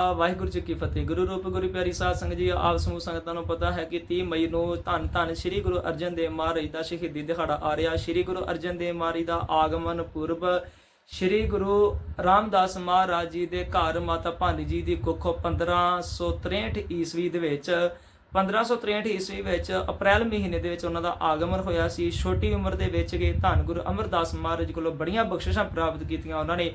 ਆ ਵਾਹਿਗੁਰੂ ਜੀ ਕੀ ਫਤਿਹ। ਗੁਰੂ ਰੂਪ, ਗੁਰੂ ਪਿਆਰੀ ਸਾਧ ਸੰਗਤ ਜੀ, ਆਪ ਸਮੂਹ ਸੰਗਤਾਂ ਨੂੰ ਪਤਾ ਹੈ ਕਿ 30 ਮਈ ਨੂੰ ਧੰਨ ਧੰਨ ਸ੍ਰੀ ਗੁਰੂ ਅਰਜਨ ਦੇਵ ਮਹਾਰਾਜ ਦਾ ਸ਼ਹੀਦੀ ਦਿਹਾੜਾ ਆ ਰਿਹਾ। ਸ੍ਰੀ ਗੁਰੂ ਅਰਜਨ ਦੇਵ ਮਹਾਰਾਜ ਦਾ ਆਗਮਨ ਪੁਰਬ ਸ੍ਰੀ ਗੁਰੂ ਰਾਮਦਾਸ ਮਹਾਰਾਜ ਜੀ ਦੇ ਘਰ ਮਾਤਾ ਭਾਨੀ ਜੀ ਦੀ ਕੁੱਖੋਂ 1563 ਈਸਵੀ ਦੇ ਵਿੱਚ 1563 ਈਸਵੀ ਵਿੱਚ ਅਪ੍ਰੈਲ ਮਹੀਨੇ ਦੇ ਵਿੱਚ ਉਹਨਾਂ ਦਾ ਆਗਮਨ ਹੋਇਆ ਸੀ। ਛੋਟੀ ਉਮਰ ਦੇ ਵਿੱਚ ਗਏ ਧੰਨ ਗੁਰੂ ਅਮਰਦਾਸ ਮਹਾਰਾਜ ਕੋਲੋਂ ਬੜੀਆਂ ਬਖਸ਼ਿਸ਼ਾਂ ਪ੍ਰਾਪਤ ਕੀਤੀਆਂ ਉਹਨਾਂ ਨੇ।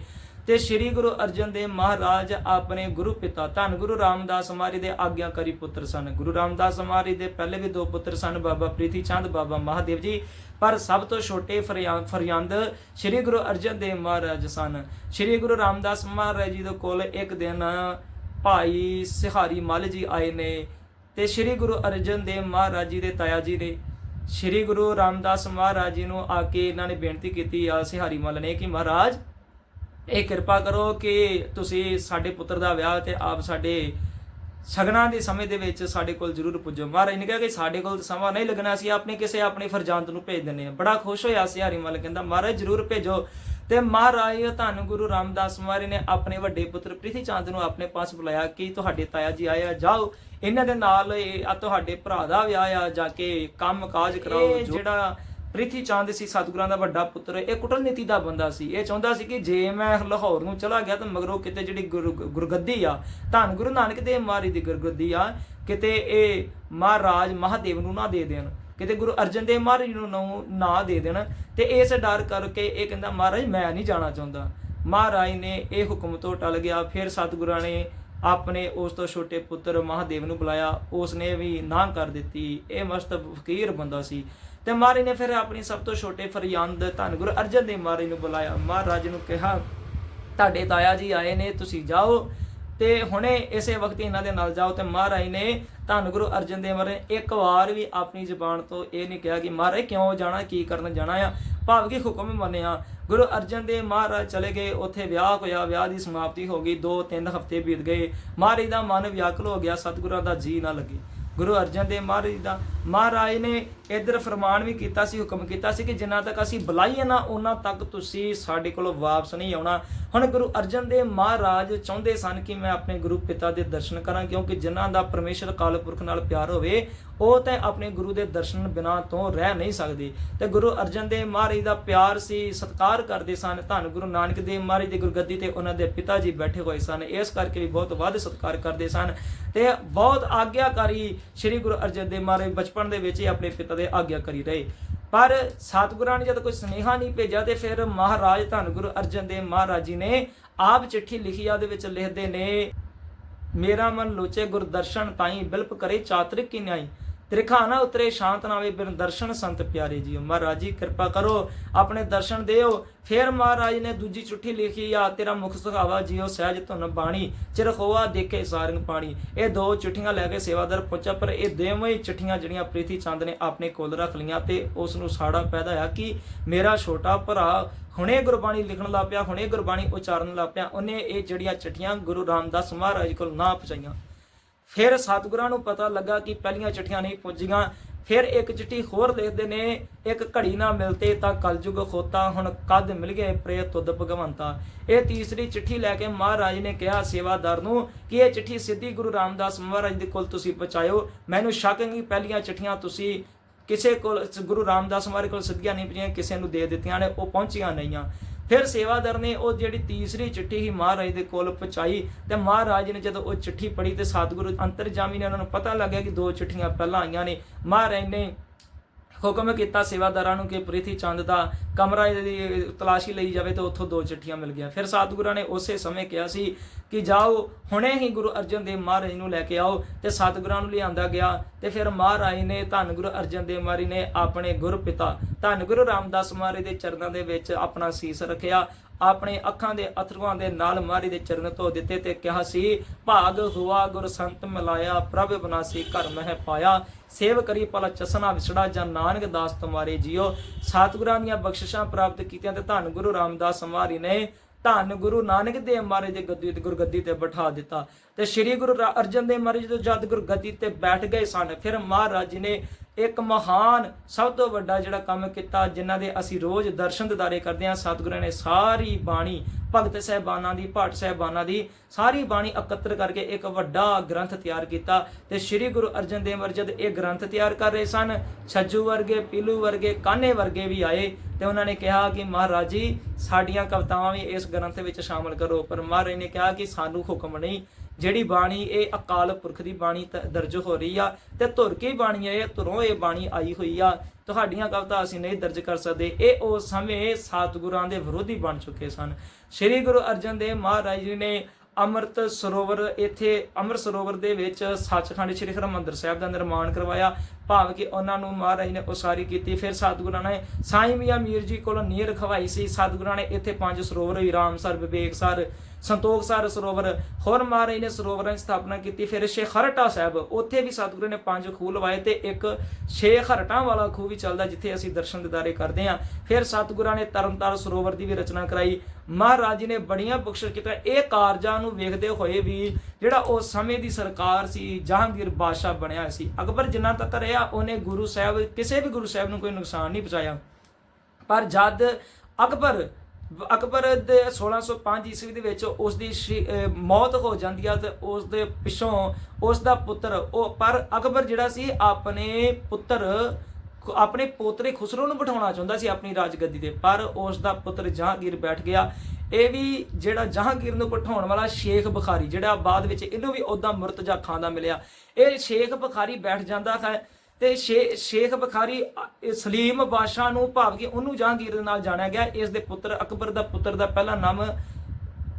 ਤੇ ਸ੍ਰੀ ਗੁਰੂ ਅਰਜਨ ਦੇਵ ਮਹਾਰਾਜ ਆਪਣੇ ਗੁਰੂ ਪਿਤਾ, ਧੰਨ ਗੁਰੂ ਰਾਮਦਾਸ ਮਹਾਰਾਜ ਦੇ ਆਗਿਆਕਾਰੀ ਪੁੱਤਰ ਸਨ। ਗੁਰੂ ਰਾਮਦਾਸ ਮਹਾਰਾਜ ਦੇ ਪਹਿਲੇ ਵੀ ਦੋ ਪੁੱਤਰ ਸਨ, ਬਾਬਾ ਪ੍ਰੀਤੀ ਚੰਦ, ਬਾਬਾ ਮਹਾਦੇਵ ਜੀ। ਪਰ ਸਭ ਤੋਂ ਛੋਟੇ ਫਰਿਆ- ਫਰਿਆੰਦ ਸ੍ਰੀ ਗੁਰੂ ਅਰਜਨ ਦੇਵ ਮਹਾਰਾਜ ਸਨ। ਸ੍ਰੀ ਗੁਰੂ ਰਾਮਦਾਸ ਮਹਾਰਾਜ ਜੀ ਦੇ ਕੋਲ ਇੱਕ ਦਿਨ ਭਾਈ ਸਿਹਾਰੀ ਮੱਲ ਜੀ ਆਏ ਨੇ ਤੇ ਸ੍ਰੀ ਗੁਰੂ ਅਰਜਨ ਦੇਵ ਮਹਾਰਾਜ ਜੀ ਦੇ ਤਾਇਆ ਜੀ ਨੇ ਸ੍ਰੀ ਗੁਰੂ ਰਾਮਦਾਸ ਮਹਾਰਾਜ ਜੀ ਨੂੰ ਆ ਕੇ ਇਹਨਾਂ ਨੇ ਬੇਨਤੀ ਕੀਤੀ ਆ ਸਿਹਾਰੀ ਮੱਲ ਨੇ ਕਿ ਮਹਾਰਾਜ ਇਹ ਕਿਰਪਾ ਕਰੋ ਕਿ ਤੁਸੀਂ ਸਾਡੇ ਪੁੱਤਰ ਦਾ ਵਿਆਹ ਤੇ ਆਪ ਸਾਡੇ ਸਗਨਾਂ ਦੇ ਸਮੇਂ ਦੇ ਵਿੱਚ ਸਾਡੇ ਕੋਲ ਜ਼ਰੂਰ ਪੁੱਜੋ। ਮਹਾਰਾਜ ਨੇ ਕਿਹਾ ਕਿ ਸਾਡੇ ਕੋਲ ਸਮਾਂ ਨਹੀਂ ਲੱਗਣਾ ਸੀ ਆਪਣੇ ਕਿਸੇ ਆਪਣੇ ਫਰਜ਼ਾਂਤ ਨੂੰ ਭੇਜ ਦਿੰਦੇ ਆ ਬੜਾ ਖੁਸ਼ ਹੋਇਆ ਸੀ ਹਰੀਮਲ ਕਹਿੰਦਾ ਮਹਾਰਾਜ ਜ਼ਰੂਰ ਭੇਜੋ। ਤੇ ਮਹਾਰਾਜ ਧੰਨ ਗੁਰੂ ਰਾਮਦਾਸ ਮਹਾਰਾਜ ਨੇ ਆਪਣੇ ਵੱਡੇ ਪੁੱਤਰ ਪ੍ਰਿਥੀ ਚੰਦ ਨੂੰ ਆਪਣੇ ਪਾਸ ਬੁਲਾਇਆ ਕਿ ਤੁਹਾਡੇ ਤਾਇਆ ਜੀ ਆਏ ਆ ਜਾਓ। ਇਹਨਾਂ ਦੇ ਨਾਲ ਇਹ ਆ ਤੁਹਾਡੇ ਭਰਾ ਦਾ ਵਿਆਹ ਆ ਜਾ ਕੇ ਕੰਮ ਕਾਜ ਕਰਾਓ ਜਿਹੜਾ ਪ੍ਰਿਥੀ ਚੰਦ ਸੀ, ਸਤਿਗੁਰਾਂ ਦਾ ਵੱਡਾ ਪੁੱਤਰ, ਇਹ ਕੁਟਲਨੀਤੀ ਦਾ ਬੰਦਾ ਸੀ। ਇਹ ਚਾਹੁੰਦਾ ਸੀ ਕਿ ਜੇ ਮੈਂ ਲਾਹੌਰ ਨੂੰ ਚਲਾ ਗਿਆ ਤਾਂ ਮਗਰੋਂ ਕਿਤੇ ਜਿਹੜੀ ਗੁਰੂ- ਗੁਰਗੱਦੀ ਆ, ਧੰਨ ਗੁਰੂ ਨਾਨਕ ਦੇਵ ਮਹਾਰਾਜ ਦੀ ਗੁਰਗੱਦੀ ਆ, ਕਿਤੇ ਇਹ ਮਹਾਰਾਜ ਮਹਾਦੇਵ ਨੂੰ ਨਾ ਦੇ ਦੇਣ, ਕਿਤੇ ਗੁਰੂ ਅਰਜਨ ਦੇਵ ਮਹਾਰਾਜ ਨੂੰ ਨਾ- ਦੇ ਦੇਣ, ਤੇ ਇਸ ਡਰ ਕਰਕੇ ਇਹ ਕਹਿੰਦਾ, ਮਹਾਰਾਜ, ਮੈਂ ਨਹੀਂ ਜਾਣਾ ਚਾਹੁੰਦਾ। ਮਹਾਰਾਜ ਨੇ ਇਹ ਹੁਕਮ ਤੋਂ ਟਲ ਗਿਆ, ਫਿਰ ਸਤਿਗੁਰਾਂ ਨੇ ਆਪਣੇ ਉਸ ਤੋਂ ਛੋਟੇ ਪੁੱਤਰ ਮਹਾਦੇਵ ਨੂੰ ਬੁਲਾਇਆ। ਉਸ ਨੇ ਵੀ ਨਾ ਕਰ ਦਿੱਤੀ। ਇਹ ਮਸਤ ਫਕੀਰ ਬੰਦਾ ਸੀ। ਤੇ ਮਹਾਰਾਜ ਨੇ ਫਿਰ ਆਪਣੀ ਸਭ ਤੋਂ ਛੋਟੇ ਫਰਿਆਦ ਧੰਨ ਗੁਰੂ ਅਰਜਨ ਦੇਵ ਮਹਾਰਾਜ ਨੂੰ ਬੁਲਾਇਆ। ਮਹਾਰਾਜ ਨੂੰ ਕਿਹਾ, ਤੁਹਾਡੇ ਤਾਇਆ ਜੀ ਆਏ ਨੇ, ਤੁਸੀਂ ਜਾਓ ਤੇ ਹੁਣੇ ਇਸੇ ਵਕਤ ਇਹਨਾਂ ਦੇ ਨਾਲ ਜਾਓ। ਤੇ ਮਹਾਰਾਜ ਨੇ ਧੰਨ ਗੁਰੂ ਅਰਜਨ ਦੇਵ ਮਹਾਰਾਜ ਇੱਕ ਵਾਰ ਵੀ ਆਪਣੀ ਜ਼ੁਬਾਨ ਤੋਂ ਇਹ ਨਹੀਂ ਕਿਹਾ ਕਿ, ਮਹਾਰਾਜ, ਕਿਉਂ ਜਾਣਾ, ਕੀ ਕਰਨ ਜਾਣਾ ਆ? ਭਾਵ ਕਿ ਹੁਕਮ ਮੰਨਿਆ। ਗੁਰੂ ਅਰਜਨ ਦੇਵ ਮਹਾਰਾਜ ਚਲੇ ਗਏ। ਉੱਥੇ ਵਿਆਹ ਹੋਇਆ, ਵਿਆਹ ਦੀ ਸਮਾਪਤੀ ਹੋ ਗਈ। 2-3 ਹਫ਼ਤੇ ਬੀਤ ਗਏ। ਮਹਾਰਾਜ ਦਾ ਮਨ ਵਿਆਕਲ ਹੋ ਗਿਆ। ਸਤਿਗੁਰਾਂ ਦਾ ਜੀ ਨਾ ਲੱਗੇ। ਗੁਰੂ ਅਰਜਨ ਦੇਵ ਮਹਾਰਾਜ ਦਾ ਮਹਾਰਾਜ ਨੇ ਇਧਰ ਫਰਮਾਨ ਵੀ ਕੀਤਾ ਸੀ, ਹੁਕਮ ਕੀਤਾ ਸੀ ਕਿ ਜਿੰਨਾ ਤੱਕ ਅਸੀਂ ਬੁਲਾਈਏ ਨਾ ਉਹਨਾਂ ਤੱਕ ਤੁਸੀਂ ਸਾਡੇ ਕੋਲ ਵਾਪਸ ਨਹੀਂ ਆਉਣਾ। ਹੁਣ ਗੁਰੂ ਅਰਜਨ ਦੇਵ ਮਹਾਰਾਜ ਚਾਹੁੰਦੇ ਸਨ ਕਿ ਮੈਂ ਆਪਣੇ ਗੁਰੂ ਪਿਤਾ ਦੇ ਦਰਸ਼ਨ ਕਰਾਂ, ਕਿਉਂਕਿ ਜਿਨ੍ਹਾਂ ਦਾ ਪਰਮੇਸ਼ਰ ਕਾਲ ਪੁਰਖ ਨਾਲ ਪਿਆਰ ਹੋਵੇ, ਉਹ ਤਾਂ ਆਪਣੇ ਗੁਰੂ ਦੇ ਦਰਸ਼ਨ ਬਿਨਾਂ ਤੋਂ ਰਹਿ ਨਹੀਂ ਸਕਦੇ। ਤੇ ਗੁਰੂ ਅਰਜਨ ਦੇਵ ਮਹਾਰਾਜ ਦਾ ਪਿਆਰ ਸੀ, ਸਤਿਕਾਰ ਕਰਦੇ ਸਨ। ਧੰਨ ਗੁਰੂ ਨਾਨਕ ਦੇਵ ਮਹਾਰਾਜ ਦੀ ਗੁਰਗੱਦੀ ਤੇ ਉਹਨਾਂ ਦੇ ਪਿਤਾ ਜੀ ਬੈਠੇ ਹੋਏ ਸਨ। ਇਸ ਕਰਕੇ ਵੀ ਬਹੁਤ ਵੱਧ ਸਤਿਕਾਰ ਕਰਦੇ ਸਨ। ਤੇ ਬਹੁਤ ਆਗਿਆਕਾਰੀ ਸ੍ਰੀ ਗੁਰੂ ਅਰਜਨ ਦੇਵ ਮਹਾਰਾਜ ਬਚਪਨ ਦੇ ਵਿੱਚ ਹੀ ਆਪਣੇ ਪਿਤਾ ਦੇ ਆਗਿਆਕਾਰੀ ਰਹੇ। ਪਰ ਸਤਿਗੁਰਾਂ ਨੇ ਜਦ ਕੋਈ ਸੁਨੇਹਾ ਨਹੀਂ ਭੇਜਿਆ ਤੇ ਫਿਰ ਮਹਾਰਾਜ ਧੰਨ ਗੁਰੂ ਅਰਜਨ ਦੇਵ ਮਹਾਰਾਜ ਜੀ ਨੇ ਆਪ ਚਿੱਠੀ ਲਿਖੀ ਆ, ਉਹਦੇ ਵਿੱਚ ਲਿਖਦੇ ਨੇ, ਮੇਰਾ ਮਨ ਲੋਚੇ ਗੁਰਦਰਸ਼ਨ ਤਾਈ, ਬਿਲਪ ਕਰੇ ਚਾਤਰਿਕ ਕੀ ਨਿਆਈ। ਤ੍ਰਿਖਾ ਨਾ ਉਤਰੇ ਸ਼ਾਂਤ ਨਾਵੇ ਬਿਨ ਦਰਸ਼ਨ, ਸੰਤ ਪਿਆਰੇ ਜੀਓ। ਮਹਾਰਾਜ ਜੀ, ਕਿਰਪਾ ਕਰੋ, ਆਪਣੇ ਦਰਸ਼ਨ ਦਿਓ। ਫਿਰ ਮਹਾਰਾਜ ਨੇ ਦੂਜੀ ਚਿੱਠੀ ਲਿਖੀ, ਆ ਤੇਰਾ ਮੁਖ ਸੁਖਾਵਾ ਜੀਓ, ਸਹਿਜ ਧੁਨ ਬਾਣੀ ਚਿਰਖੋਆ ਦੇਖੇ ਸਾਰੰਗ ਪਾਣੀ। ਇਹ ਦੋ ਚਿੱਠੀਆਂ ਲੈ ਕੇ ਸੇਵਾਦਾਰ ਪਹੁੰਚਾ ਪਰ ਇਹ ਦੋਵੇਂ ਹੀ ਚਿੱਠੀਆਂ ਜਿਹੜੀਆਂ ਪ੍ਰੀਤੀ ਚੰਦ ਨੇ ਆਪਣੇ ਕੋਲ ਰੱਖ ਲਈਆਂ ਤੇ ਉਸ ਨੂੰ ਸਾੜਾ ਪੈਦਾ ਆ ਕਿ ਮੇਰਾ ਛੋਟਾ ਭਰਾ ਹੁਣੇ ਗੁਰਬਾਣੀ ਲਿਖਣ ਲੱਗ ਪਿਆ, ਹੁਣੇ ਗੁਰਬਾਣੀ ਉਚਾਰਨ ਲੱਗ ਪਿਆ। ਉਹਨੇ ਇਹ ਜਿਹੜੀਆਂ ਚਿੱਠੀਆਂ ਗੁਰੂ ਰਾਮਦਾਸ ਮਹਾਰਾਜ ਕੋਲ ਨਾ ਪਹੁੰਚਾਈਆਂ। ਫਿਰ ਸਤਿਗੁਰਾਂ ਨੂੰ ਪਤਾ ਲੱਗਾ ਕਿ ਪਹਿਲੀਆਂ ਚਿੱਠੀਆਂ ਨਹੀਂ ਪੁੱਜੀਆਂ। ਫਿਰ ਇੱਕ ਚਿੱਠੀ ਹੋਰ ਲਿਖਦੇ ਨੇ, ਇੱਕ ਘੜੀ ਨਾ ਮਿਲਤੇ ਤਾਂ ਕਲਯੁਗ ਖੋਤਾ, ਹੁਣ ਕਦ ਮਿਲ ਗਏ ਪ੍ਰੇ ਤੁਧ ਭਗਵੰਤਾ। ਇਹ ਤੀਸਰੀ ਚਿੱਠੀ ਲੈ ਕੇ ਮਹਾਰਾਜ ਨੇ ਕਿਹਾ ਸੇਵਾਦਾਰ ਨੂੰ ਕਿ ਇਹ ਚਿੱਠੀ ਸਿੱਧੀ ਗੁਰੂ ਰਾਮਦਾਸ ਮਹਾਰਾਜ ਦੇ ਕੋਲ ਤੁਸੀਂ ਪਹੁੰਚਾਇਓ। ਮੈਨੂੰ ਸ਼ੱਕ ਹੈ ਕਿ ਪਹਿਲੀਆਂ ਚਿੱਠੀਆਂ ਤੁਸੀਂ ਕਿਸੇ ਕੋਲ, ਗੁਰੂ ਰਾਮਦਾਸ ਮਹਾਰਾਜ ਕੋਲ ਸਿੱਧੀਆਂ ਨਹੀਂ ਪਹੁੰਚੀਆਂ ਕਿਸੇ ਨੂੰ ਦੇ ਦਿੱਤੀਆਂ ਨੇ, ਉਹ ਪਹੁੰਚੀਆਂ ਨਹੀਂਆਂ। ਫਿਰ ਸੇਵਾਦਾਰ ਨੇ ਉਹ ਜਿਹੜੀ ਤੀਸਰੀ ਚਿੱਠੀ ਹੀ ਮਹਾਰਾਜ ਦੇ ਕੋਲ ਪਹੁੰਚਾਈ ਤੇ ਮਹਾਰਾਜ ਨੇ ਜਦੋਂ ਉਹ ਚਿੱਠੀ ਪੜ੍ਹੀ ਤੇ ਸਤਿਗੁਰੂ ਅੰਤਰਜਾਮੀ ਨੇ ਉਹਨਾਂ ਨੂੰ ਪਤਾ ਲੱਗਿਆ ਕਿ ਦੋ ਚਿੱਠੀਆਂ ਪਹਿਲਾਂ ਆਈਆਂ ਨੇ, ਮਹਾਰਾਜ ਨੇ ਹੁਕਮ ਕੀਤਾ ਸੇਵਾਦਾਰਾਂ ਨੂੰ ਕਿ ਪ੍ਰੀਤੀ ਚੰਦ ਦਾ ਕਮਰਾ ਦੀ ਤਲਾਸ਼ੀ ਲਈ ਜਾਵੇ ਤਾਂ ਉੱਥੋਂ ਦੋ ਚਿੱਠੀਆਂ ਮਿਲ ਗਈਆਂ। ਫਿਰ ਸਤਿਗੁਰਾਂ ਨੇ ਉਸੇ ਸਮੇਂ ਕਿਹਾ ਸੀ ਕਿ ਜਾਓ, ਹੁਣੇ ਹੀ ਗੁਰੂ ਅਰਜਨ ਦੇਵ ਮਹਾਰਾਜ ਨੂੰ ਲੈ ਕੇ ਆਓ ਤੇ ਸਤਿਗੁਰਾਂ ਨੂੰ ਲਿਆਂਦਾ ਗਿਆ ਤੇ ਫਿਰ ਮਹਾਰਾਜ ਨੇ ਧੰਨ ਗੁਰੂ ਅਰਜਨ ਦੇਵ ਮਹਾਰਾਜ ਨੇ ਆਪਣੇ ਗੁਰ ਪਿਤਾ ਧੰਨ ਗੁਰੂ ਰਾਮਦਾਸ ਮਹਾਰਾਜ ਦੇ ਚਰਨਾਂ ਦੇ ਵਿੱਚ ਆਪਣਾ ਸੀਸ ਰੱਖਿਆ, ਆਪਣੇ ਅੱਖਾਂ ਦੇ ਅਥਰੂਆਂ ਦੇ ਨਾਲ ਮਾਰੀ ਦੇ ਚਰਨ ਧੋ ਦਿੱਤੇ ਤੇ ਕਿਹਾ ਸੀ, ਭਾਗ ਹੁਆ ਗੁਰ ਸੰਤ ਮਿਲਾਇਆ, ਪ੍ਰਭ ਬਨਾਸੀ ਘਰ ਮਹਿ ਪਾਇਆ। ਸੇਵ ਕਰੀ ਪਲ ਚਸਨਾ ਵਿਛੜਾ ਜਾਂ ਨਾਨਕ ਦਾਸ ਤੁਮਾਰੇ ਜੀਓ। ਸਤਿਗੁਰਾਂ ਦੀਆਂ ਬਖਸ਼ ਬਖਸ਼ਿਸ਼ਾਂ ਪ੍ਰਾਪਤ ਕੀਤੀਆਂ ਤੇ ਧੰਨ ਗੁਰੂ ਰਾਮਦਾਸ ਮਹਾਰੀ ਨੇ ਧੰਨ ਗੁਰੂ ਨਾਨਕ ਦੇਵ ਮਹਾਰਾਜ ਦੇ ਗੱਦੀ ਤੇ ਗੁਰਗੱਦੀ ਤੇ ਬਿਠਾ ਦਿੱਤਾ ਤੇ ਸ੍ਰੀ ਗੁਰੂ ਅਰਜਨ ਦੇਵ ਮਹਾਰਾਜ ਜਦੋਂ ਜਦ ਗੁਰਗੱਦੀ ਤੇ ਬੈਠ ਗਏ ਸਨ, ਫਿਰ ਮਹਾਰਾਜ ਜੀ ਨੇ ਇੱਕ ਮਹਾਨ, ਸਭ ਤੋਂ ਵੱਡਾ ਜਿਹੜਾ ਕੰਮ ਕੀਤਾ, ਜਿਨ੍ਹਾਂ ਦੇ ਅਸੀਂ ਰੋਜ਼ ਦਰਸ਼ਨ ਦਿਦਾਰੇ ਕਰਦੇ ਹਾਂ, ਸਤਿਗੁਰਾਂ ਨੇ ਸਾਰੀ ਬਾਣੀ, ਭਗਤ ਸਹਿਬਾਨਾਂ ਦੀ ਭਾਟ ਸਹਿਬਾਨਾਂ ਦੀ, ਸਾਰੀ ਬਾਣੀ ਇਕੱਤਰ ਕਰਕੇ ਇੱਕ ਵੱਡਾ ਗ੍ਰੰਥ ਤਿਆਰ ਕੀਤਾ ਤੇ ਸ੍ਰੀ ਗੁਰੂ ਅਰਜਨ ਦੇਵ ਜੀ ਇਹ ਗ੍ਰੰਥ ਤਿਆਰ ਕਰ ਰਹੇ ਸਨ। ਛੱਜੂ ਵਰਗੇ, ਪੀਲੂ ਵਰਗੇ, ਕਾਨੇ ਵਰਗੇ ਵੀ ਆਏ ਤੇ ਉਹਨਾਂ ਨੇ ਕਿਹਾ ਕਿ ਮਹਾਰਾਜ ਜੀ, ਸਾਡੀਆਂ ਕਵਿਤਾਵਾਂ ਵੀ ਇਸ ਗ੍ਰੰਥ ਵਿੱਚ ਸ਼ਾਮਲ ਕਰੋ। ਪਰ ਮਹਾਰਾਜ ਨੇ ਕਿਹਾ ਕਿ ਸਾਨੂੰ ਹੁਕਮ ਨਹੀਂ ਜਿਹੜੀ ਬਾਣੀ, ਇਹ ਅਕਾਲ ਪੁਰਖ ਦੀ ਬਾਣੀ ਦਰਜ ਹੋ ਰਹੀ ਆ ਤੇ ਧੁਰ ਕੀ ਬਾਣੀ ਹੈ ਇਹ ਧੁਰੋਂ ਇਹ ਬਾਣੀ ਆਈ ਹੋਈ ਆ। ਤੁਹਾਡੀਆਂ ਕਵਿਤਾ ਅਸੀਂ ਨਹੀਂ ਦਰਜ ਕਰ ਸਕਦੇ। ਇਹ ਉਸ ਸਮੇਂ ਸਤਿਗੁਰਾਂ ਦੇ ਵਿਰੋਧੀ ਬਣ ਚੁੱਕੇ ਸਨ। ਸ੍ਰੀ ਗੁਰੂ ਅਰਜਨ ਦੇਵ ਮਹਾਰਾਜ ਜੀ ਨੇ ਅੰਮ੍ਰਿਤ ਸਰੋਵਰ, ਇੱਥੇ ਅੰਮ੍ਰਿਤ ਸਰੋਵਰ ਦੇ ਵਿੱਚ ਸੱਚਖੰਡ ਸ੍ਰੀ ਹਰਿਮੰਦਰ ਸਾਹਿਬ ਦਾ ਨਿਰਮਾਣ ਕਰਵਾਇਆ। ਭਾਵ ਕਿ ਉਹਨਾਂ ਨੂੰ ਮਹਾਰਾਜ ਨੇ ਉਸਾਰੀ ਕੀਤੀ। ਫਿਰ ਸਤਿਗੁਰਾਂ ਨੇ ਸਾਈਂ ਮੀਆਂ ਮੀਰ ਜੀ ਕੋਲੋਂ ਨੀਂਹ ਰਖਵਾਈ ਸੀ। ਸਤਿਗੁਰਾਂ ਨੇ ਇੱਥੇ ਪੰਜ ਸਰੋਵਰ ਵਿਰਾਮਸਰ ਵਿਵੇਕਸਰ ਸੰਤੋਖਸਰ ਸਰੋਵਰ, ਹੋਰ ਮਹਾਰਾਜ ਨੇ ਸਰੋਵਰਾਂ ਦੀ ਸਥਾਪਨਾ ਕੀਤੀ, ਫਿਰ ਸ਼ੇਖ ਹਰਟਾ ਸਾਹਿਬ, ਉੱਥੇ ਵੀ ਸਤਿਗੁਰੂ ਨੇ ਪੰਜ ਖੂਹ ਲਵਾਏ ਤੇ ਇੱਕ ਸ਼ੇਖ ਹਰਟਾਂ ਵਾਲਾ ਖੂਹ ਵੀ ਚੱਲਦਾ ਜਿੱਥੇ ਅਸੀਂ ਦਰਸ਼ਨ ਦਿਦਾਰੇ ਕਰਦੇ ਹਾਂ। ਫਿਰ ਸਤਿਗੁਰਾਂ ਨੇ ਤਰਨਤਾਰਨ ਸਰੋਵਰ ਦੀ ਵੀ ਰਚਨਾ ਕਰਾਈ। ਮਹਾਰਾਜ ਜੀ ਨੇ ਬੜੀਆਂ ਬਖਸ਼ਿਸ਼ ਕੀਤਾ ਇਹ ਕਾਰਜਾਂ ਨੂੰ ਵੇਖਦੇ ਹੋਏ ਵੀ ਜਿਹੜਾ ਉਸ ਸਮੇਂ ਦੀ ਸਰਕਾਰ ਸੀ, ਜਹਾਂਗੀਰ ਬਾਦਸ਼ਾਹ ਬਣਿਆ ਸੀ। ਅਕਬਰ ਜਿੰਨਾ ਤੱਕ ਰਿਹਾ, ਉਹਨੇ ਗੁਰੂ ਸਾਹਿਬ, ਕਿਸੇ ਵੀ ਗੁਰੂ ਸਾਹਿਬ ਨੂੰ ਕੋਈ ਨੁਕਸਾਨ ਨਹੀਂ ਪਹੁੰਚਾਇਆ। ਪਰ ਜਦ ਅਕਬਰ ਅਕਬਰ ਦੇ 1605 ਈਸਵੀ ਦੇ ਵਿੱਚ ਉਸ ਦੀ ਸ਼ੀ- ਮੌਤ ਹੋ ਜਾਂਦੀ ਆ ਤੇ ਉਸ ਦੇ ਪਿੱਛੋਂ ਉਸ ਦਾ ਪੁੱਤਰ, ਉਹ ਪਰ ਅਕਬਰ ਜਿਹੜਾ ਸੀ, ਆਪਣੇ ਪੁੱਤਰ ਆਪਣੇ ਪੋਤਰੇ ਖੁਸਰੋ ਨੂੰ ਬਿਠਾਉਣਾ ਚਾਹੁੰਦਾ ਸੀ ਆਪਣੀ ਰਾਜਗੱਦੀ ਤੇ, ਪਰ ਉਸ ਦਾ ਪੁੱਤਰ ਜਹਾਂਗੀਰ ਬੈਠ ਗਿਆ। ਇਹ ਵੀ ਜਿਹੜਾ ਜਹਾਂਗੀਰ ਨੂੰ ਬਿਠਾਉਣ ਵਾਲਾ ਸ਼ੇਖ ਬੁਖਾਰੀ, ਜਿਹੜਾ ਬਾਅਦ ਵਿੱਚ ਇਹਨੂੰ ਵੀ ਉਹਦਾ ਮੁਰਤਜ਼ਾ ਖਾਂ ਦਾ ਮਿਲਿਆ। ਇਹ ਸ਼ੇਖ ਬੁਖਾਰੀ ਬੈਠ ਜਾਂਦਾ ਹੈ ਤੇ ਸ਼ੇ- ਸ਼ੇਖ ਬਖਾਰੀ ਸਲੀਮ ਬਾਦਸ਼ਾਹ ਨੂੰ ਭਾਵ ਕਿ ਉਹਨੂੰ ਜਹਾਂਗੀਰ ਦੇ ਨਾਲ ਜਾਣਿਆ ਗਿਆ। ਇਸ ਦੇ ਪੁੱਤਰ ਅਕਬਰ ਦਾ ਪੁੱਤਰ ਦਾ ਪਹਿਲਾ ਨਾਮ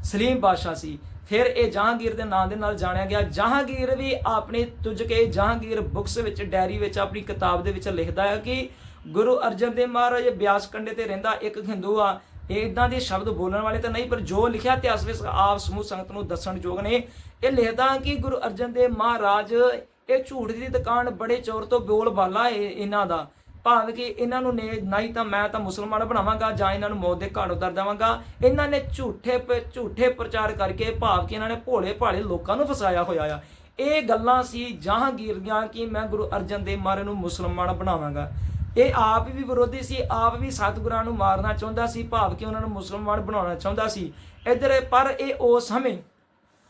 ਸਲੀਮ ਬਾਦਸ਼ਾਹ ਸੀ। ਫਿਰ ਇਹ ਜਹਾਂਗੀਰ ਦੇ ਨਾਂ ਦੇ ਨਾਲ ਜਾਣਿਆ ਗਿਆ। ਜਹਾਂਗੀਰ ਵੀ ਆਪਣੇ ਤੁਝ ਕੇ ਜਹਾਂਗੀਰ ਬੁక్స్ ਵਿੱਚ, ਡਾਇਰੀ ਵਿੱਚ, ਆਪਣੀ ਕਿਤਾਬ ਦੇ ਵਿੱਚ ਲਿਖਦਾ ਹੈ ਕਿ ਗੁਰੂ ਅਰਜਨ ਦੇਵ ਮਹਾਰਾਜ ਬਿਆਸ ਕੰਡੇ ਤੇ ਰਹਿੰਦਾ ਇੱਕ ਹਿੰਦੂ ਆ। ਇਹ ਇਦਾਂ ਦੇ ਸ਼ਬਦ ਬੋਲਣ ਵਾਲੇ ਤਾਂ ਨਹੀਂ, ਪਰ ਜੋ ਲਿਖਿਆ ਇਤਿਹਾਸ ਵਿੱਚ ਆਪ ਸਮੂਹ ਸੰਗਤ ਨੂੰ ਦੱਸਣ ਯੋਗ ਨੇ। ਇਹ ਲਿਖਦਾ ਕਿ ਗੁਰੂ ਅਰਜਨ ਦੇਵ ਮਹਾਰਾਜ ਇਹ ਝੂਠ ਦੀ ਦੁਕਾਨ ਬੜੇ ਚੋਰ ਤੋਂ ਬੋਲ ਬਾਲਾ ਇਹਨਾਂ ਦਾ। ਭਾਵ ਕਿ ਇਹਨਾਂ ਨੂੰ ਨੇ ਨਹੀਂ ਤਾਂ ਮੈਂ ਤਾਂ ਮੁਸਲਮਾਨ ਬਣਾਵਾਂਗਾ ਜਾਂ ਇਹਨਾਂ ਨੂੰ ਮੌਤ ਦੇ ਘਾਟ ਉਤਾਰ ਦੇਵਾਂਗਾ। ਇਹਨਾਂ ਨੇ ਝੂਠੇ ਪ- ਝੂਠੇ ਪ੍ਰਚਾਰ ਕਰਕੇ ਭਾਵ ਕਿ ਇਹਨਾਂ ਨੇ ਭੋਲੇ ਭਾਲੇ ਲੋਕਾਂ ਨੂੰ ਫਸਾਇਆ ਹੋਇਆ ਆ। ਇਹ ਗੱਲਾਂ ਸੀ ਜਹਾਂਗੀਰ ਦੀਆਂ ਕਿ ਮੈਂ ਗੁਰੂ ਅਰਜਨ ਦੇਵ ਮਹਾਰਾਜ ਨੂੰ ਮੁਸਲਮਾਨ ਬਣਾਵਾਂਗਾ। ਇਹ ਆਪ ਵੀ ਵਿਰੋਧੀ ਸੀ, ਆਪ ਵੀ ਸਤਿਗੁਰਾਂ ਨੂੰ ਮਾਰਨਾ ਚਾਹੁੰਦਾ ਸੀ, ਭਾਵ ਕਿ ਉਹਨਾਂ ਨੂੰ ਮੁਸਲਮਾਨ ਬਣਾਉਣਾ ਚਾਹੁੰਦਾ ਸੀ। ਇਧਰ ਪਰ ਇਹ ਉਸ ਸਮੇਂ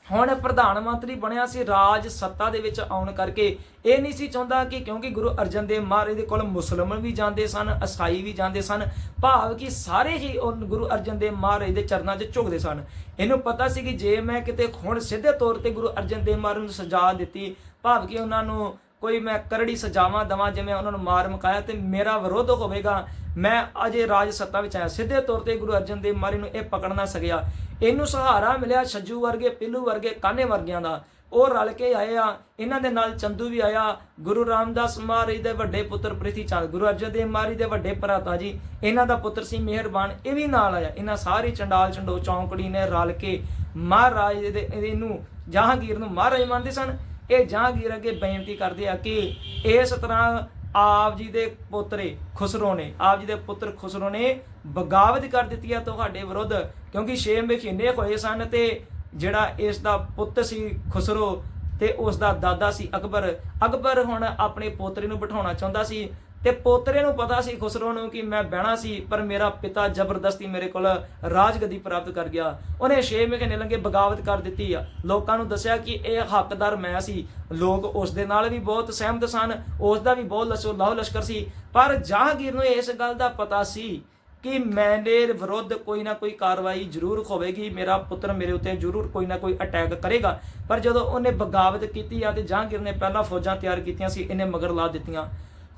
ਹੁਣ ਪ੍ਰਧਾਨ ਮੰਤਰੀ ਬਣਿਆ ਸੀ ਰਾਜ ਸੱਤਾ ਦੇ ਵਿੱਚ ਆਉਣ ਕਰਕੇ। ਇਹ ਨਹੀਂ ਸੀ ਚਾਹੁੰਦਾ ਕਿ ਕਿਉਂਕਿ ਗੁਰੂ ਅਰਜਨ ਦੇਵ ਮਹਾਰਾਜ ਦੇ ਕੋਲ ਮੁਸਲਮਾਨ ਵੀ ਜਾਂਦੇ ਸਨ ਈਸਾਈ ਵੀ ਜਾਂਦੇ ਸਨ ਭਾਵ ਕਿ ਸਾਰੇ ਹੀ ਉਹ ਗੁਰੂ ਅਰਜਨ ਦੇਵ ਮਹਾਰਾਜ ਦੇ ਚਰਨਾਂ 'ਚ ਝੁਕਦੇ ਸਨ। ਇਹਨੂੰ ਪਤਾ ਸੀ ਕਿ ਜੇ ਮੈਂ ਕਿਤੇ ਹੁਣ ਸਿੱਧੇ ਤੌਰ ਤੇ ਗੁਰੂ ਅਰਜਨ ਦੇਵ ਮਹਾਰਾਜ ਨੂੰ ਸਜ਼ਾ ਦਿੱਤੀ ਭਾਵ ਕਿ ਉਹਨਾਂ ਨੂੰ ਕੋਈ ਮੈਂ ਕਰੜੀ ਸਜ਼ਾਵਾਂ ਦਵਾਂ ਜਿਵੇਂ ਉਹਨਾਂ ਨੂੰ ਮਾਰ ਮੁਕਾਇਆ ਤੇ ਮੇਰਾ ਵਿਰੋਧ ਹੋਵੇਗਾ, ਮੈਂ ਅਜੇ ਰਾਜ ਸੱਤਾ ਵਿੱਚ ਆਇਆ। ਸਿੱਧੇ ਤੌਰ ਤੇ ਗੁਰੂ ਅਰਜਨ ਦੇਵ ਮਹਾਰਾਜ ਨੂੰ ਇਹ ਪਕੜ ਨਾ ਸਕਿਆ। ਇਹਨੂੰ ਸਹਾਰਾ ਮਿਲਿਆ ਛੱਜੂ ਵਰਗੇ, ਪਿੱਲੂ ਵਰਗੇ, ਕਾਨੇ ਵਰਗਿਆਂ ਦਾ। ਉਹ ਰਲ ਕੇ ਆਏ ਆ। ਇਹਨਾਂ ਦੇ ਨਾਲ ਚੰਦੂ ਵੀ ਆਇਆ। ਗੁਰੂ ਰਾਮਦਾਸ ਮਹਾਰਾਜ ਦੇ ਵੱਡੇ ਪੁੱਤਰ ਪ੍ਰਿਥੀ ਚੰਦ, ਗੁਰੂ ਅਰਜਨ ਦੇਵ ਮਹਾਰਾਜ ਦੇ ਵੱਡੇ ਭਰਾਤਾ ਜੀ, ਇਹਨਾਂ ਦਾ ਪੁੱਤਰ ਸੀ ਮਿਹਰਬਾਨ, ਇਹ ਵੀ ਨਾਲ ਆਇਆ। ਇਹਨਾਂ ਸਾਰੇ ਚੰਡਾਲ ਚੰਡੋ ਚੌਂਕੜੀ ਨੇ ਰਲ ਕੇ ਮਹਾਰਾਜ ਦੇ ਇਹਨੂੰ ਜਹਾਂਗੀਰ ਨੂੰ ਮਹਾਰਾਜ ਮੰਨਦੇ ਸਨ। ਇਹ ਜਹਾਂਗੀਰ ਅੱਗੇ ਬੇਨਤੀ ਕਰਦੇ ਆ ਕਿ ਇਸ ਤਰ੍ਹਾਂ ਆਪ ਜੀ ਦੇ ਪੁੱਤਰੇ ਖੁਸਰੋ ਨੇ, ਆਪ ਜੀ ਦੇ ਪੁੱਤਰ ਖੁਸਰੋ ਨੇ ਬਗਾਵਤ ਕਰ ਦਿੱਤੀ ਆ ਤੁਹਾਡੇ ਵਿਰੁੱਧ, ਕਿਉਂਕਿ ਛੇ ਮਹੀਨੇ ਹੋਏ ਸਨ ਤੇ ਜਿਹੜਾ ਇਸ ਦਾ ਪੁੱਤ ਸੀ ਖੁਸਰੋ ਤੇ ਉਸ ਦਾ ਦਾਦਾ ਸੀ ਅਕਬਰ। ਅਕਬਰ ਹੁਣ ਆਪਣੇ ਪੋਤਰੇ ਨੂੰ ਬਿਠਾਉਣਾ ਚਾਹੁੰਦਾ ਸੀ। ਤੇ ਪੋਤਰੇ ਨੂੰ ਪਤਾ ਸੀ ਖੁਸਰੋ ਨੂੰ ਕਿ ਮੈਂ ਬਹਿਣਾ ਸੀ, ਪਰ ਮੇਰਾ ਪਿਤਾ ਜ਼ਬਰਦਸਤੀ ਮੇਰੇ ਕੋਲ ਰਾਜਗਦੀ ਪ੍ਰਾਪਤ ਕਰ ਗਿਆ। ਉਹਨੇ 6 ਮਹੀਨੇ ਲੰਗੇ ਬਗਾਵਤ ਕਰ ਦਿੱਤੀ ਆ। ਲੋਕਾਂ ਨੂੰ ਦੱਸਿਆ ਕਿ ਇਹ ਹੱਕਦਾਰ ਮੈਂ ਸੀ। ਲੋਕ ਉਸ ਦੇ ਨਾਲ ਵੀ ਬਹੁਤ ਸਹਿਮਤ ਸਨ, ਉਸ ਦਾ ਵੀ ਬਹੁਤ ਲਸ਼ੋ, ਲਾਹੋ ਲਸ਼ਕਰ ਸੀ। ਪਰ ਜਹਾਂਗੀਰ ਨੂੰ ਇਸ ਗੱਲ ਦਾ ਪਤਾ ਸੀ ਕਿ ਮੈਨੇ ਵਿਰੁੱਧ ਕੋਈ ਨਾ ਕੋਈ ਕਾਰਵਾਈ ਜ਼ਰੂਰ ਹੋਵੇਗੀ। ਮੇਰਾ ਪੁੱਤਰ ਮੇਰੇ ਉੱਤੇ ਜ਼ਰੂਰ ਕੋਈ ਨਾ ਕੋਈ ਅਟੈਕ ਕਰੇਗਾ। ਪਰ ਜਦੋਂ ਉਹਨੇ ਬਗਾਵਤ ਕੀਤੀ ਆ ਤੇ ਜਹਾਂਗੀਰ ਨੇ ਪਹਿਲਾਂ ਫੌਜਾਂ ਤਿਆਰ ਕੀਤੀਆਂ ਸੀ, ਇਹਨੇ ਮਗਰ ਲਾ ਦਿੱਤੀਆਂ।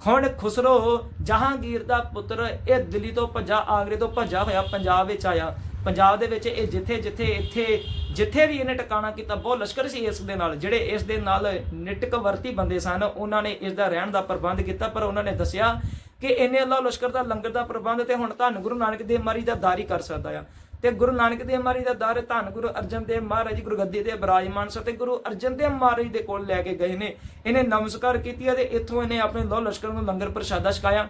ਹੁਣ ਖੁਸਰੋ ਜਹਾਂਗੀਰ ਦਾ ਪੁੱਤਰ ਇਹ ਦਿੱਲੀ ਤੋਂ ਭੱਜਾ, ਆਗਰੇ ਤੋਂ ਭੱਜਾ ਹੋਇਆ, ਪੰਜਾਬ ਵਿੱਚ ਆਇਆ। ਪੰਜਾਬ ਦੇ ਵਿੱਚ ਇਹ ਜਿੱਥੇ ਜਿੱਥੇ, ਇੱਥੇ, ਜਿੱਥੇ ਵੀ ਇਹਨੇ ਟਿਕਾਣਾ ਕੀਤਾ, ਬਹੁਤ ਲਸ਼ਕਰ ਸੀ ਇਸ ਦੇ ਨਾਲ। ਜਿਹੜੇ ਇਸ ਦੇ ਨਾਲ ਨਿਟਕ ਵਰਤੀ ਬੰਦੇ ਸਨ, ਉਹਨਾਂ ਨੇ ਇਸ ਦਾ ਰਹਿਣ ਦਾ ਪ੍ਰਬੰਧ ਕੀਤਾ, ਪਰ ਉਹਨਾਂ ਨੇ ਦੱਸਿਆ ਕਿ ਇਹਨੇ ਅੱਲਾਹ ਲਸ਼ਕਰ ਦਾ, ਲੰਗਰ ਦਾ ਪ੍ਰਬੰਧ ਤੇ ਹੁਣ ਧੰਨ ਗੁਰੂ ਨਾਨਕ ਦੇਵ ਮਾਰੀ ਦਾ ਦਾਰੀ ਕਰ ਸਕਦਾ ਆ। ਤੇ ਗੁਰੂ ਨਾਨਕ ਦੇਵ ਮਹਾਰਾਜ ਦਾ ਦਰ, ਧੰਨ ਗੁਰੂ ਅਰਜਨ ਦੇਵ ਮਹਾਰਾਜ ਜੀ ਗੁਰਗੱਦੀ ਤੇ ਬਿਰਾਜਮਾਨ ਸਨ ਤੇ ਗੁਰੂ ਅਰਜਨ ਦੇਵ ਮਹਾਰਾਜ ਦੇ ਕੋਲ ਲੈ ਕੇ ਗਏ ਨੇ। ਇਹਨੇ ਨਮਸਕਾਰ ਕੀਤੀ ਤੇ ਇੱਥੋਂ ਇਹਨੇ ਆਪਣੇ ਲੋ ਲਸ਼ਕਰ ਨੂੰ ਲੰਗਰ ਪ੍ਰਸ਼ਾਦਾ ਛਕਾਇਆ।